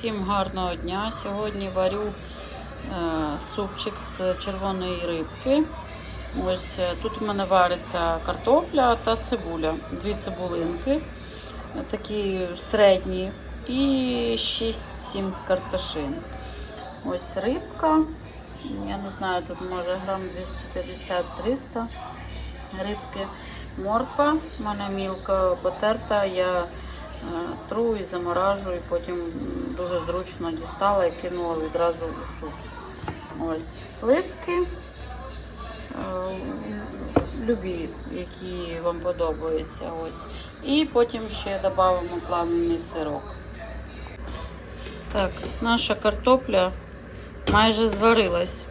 Всім гарного дня. Сьогодні варю е, супчик з червоної рибки. Ось е, тут у мене вариться картопля та цибуля. Дві цибулинки, такі середні, і 6-7 карташин. Ось рибка. Я не знаю, тут може грам 250-300 рибки. Морква, в мене мілко потерта, я тру і заморажу, і потім дуже зручно дістала і кинула відразу у суп. Ось сливки. е, Любі, які вам подобаються. Ось. І потім ще додамо плавлений сирок. Так, наша картопля майже зварилась.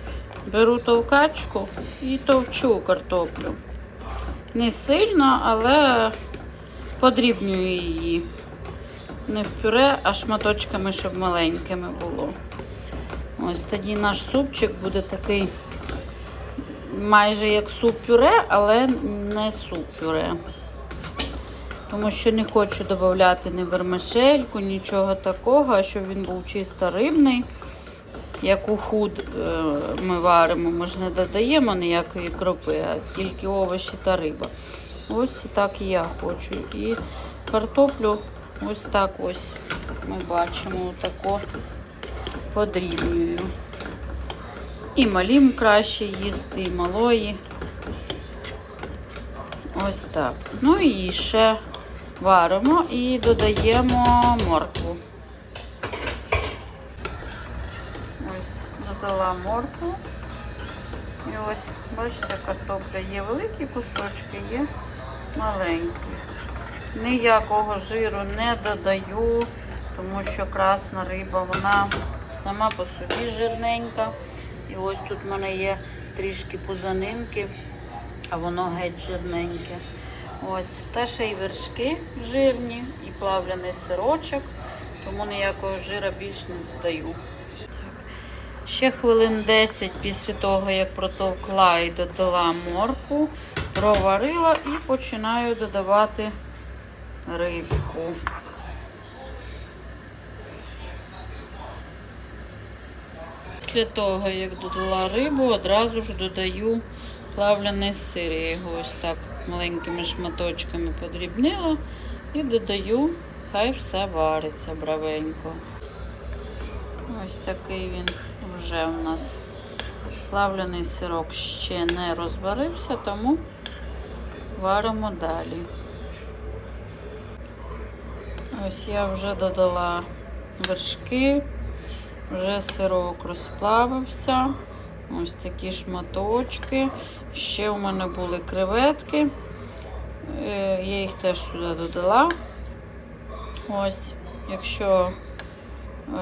Беру товкачку і товчу картоплю. Не сильно, але подрібнюю її. Не в пюре, а шматочками, щоб маленькими було. Ось тоді наш супчик буде такий майже як суп-пюре, але не суп-пюре. Тому що не хочу додати ні вермишельку, нічого такого, а щоб він був чисто рибний. Як у худ е, ми варимо, ми ж не додаємо ніякої кропи, а тільки овочі та риба. Ось так і я хочу. І картоплю ось так ось ми бачимо, тако подрібнюю. І малім краще їсти, і малої. Ось так. Ну і ще варимо і додаємо моркву. Ось додала моркву. І ось, бачите, картопля є великі кусочки, є маленькі. Ніякого жиру не додаю, тому що красна риба, вона сама по собі жирненька. І ось тут в мене є трішки пузанинки, а воно геть жирненьке. Ось, та ще й вершки жирні, і плавляний сирочок, тому ніякого жира більш не додаю. Ще хвилин 10 після того, як протовкла і додала морку, проварила і починаю додавати рибку. Після того, як додала рибу, одразу ж додаю плавлений сир. Я його ось так маленькими шматочками подрібнила і додаю, хай все вариться бравенько. Ось такий він вже у нас плавлений сирок ще не розварився, тому варимо далі. Ось я вже додала вершки, вже сирок розплавився. Ось такі шматочки. Ще у мене були креветки. Е, Я їх теж сюди додала. Ось, якщо е,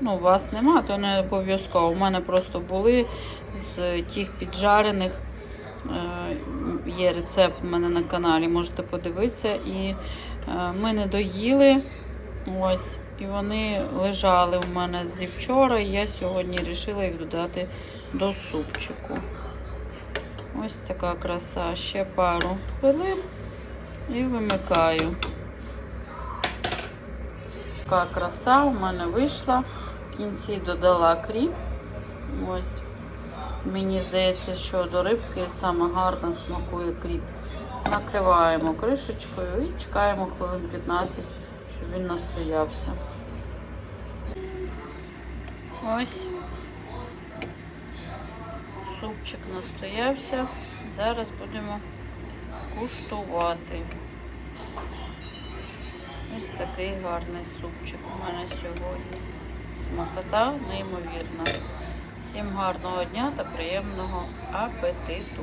ну, у вас нема, то не обов'язково. У мене просто були з тих піджарених. Е, Є рецепт у мене на каналі, можете подивитися. І е, ми не доїли. Ось, і вони лежали у мене зі вчора, і я сьогодні вирішила їх додати до супчику. Ось така краса. Ще пару хвилин і вимикаю. Така краса у мене вийшла. В кінці додала кріп. Ось. Мені здається, що до рибки саме гарно смакує кріп. Накриваємо кришечкою і чекаємо хвилин 15, щоб він настоявся. Ось супчик настоявся. Зараз будемо куштувати. Ось такий гарний супчик у мене сьогодні. Смакота неймовірна. Всім гарного дня та приємного апетиту!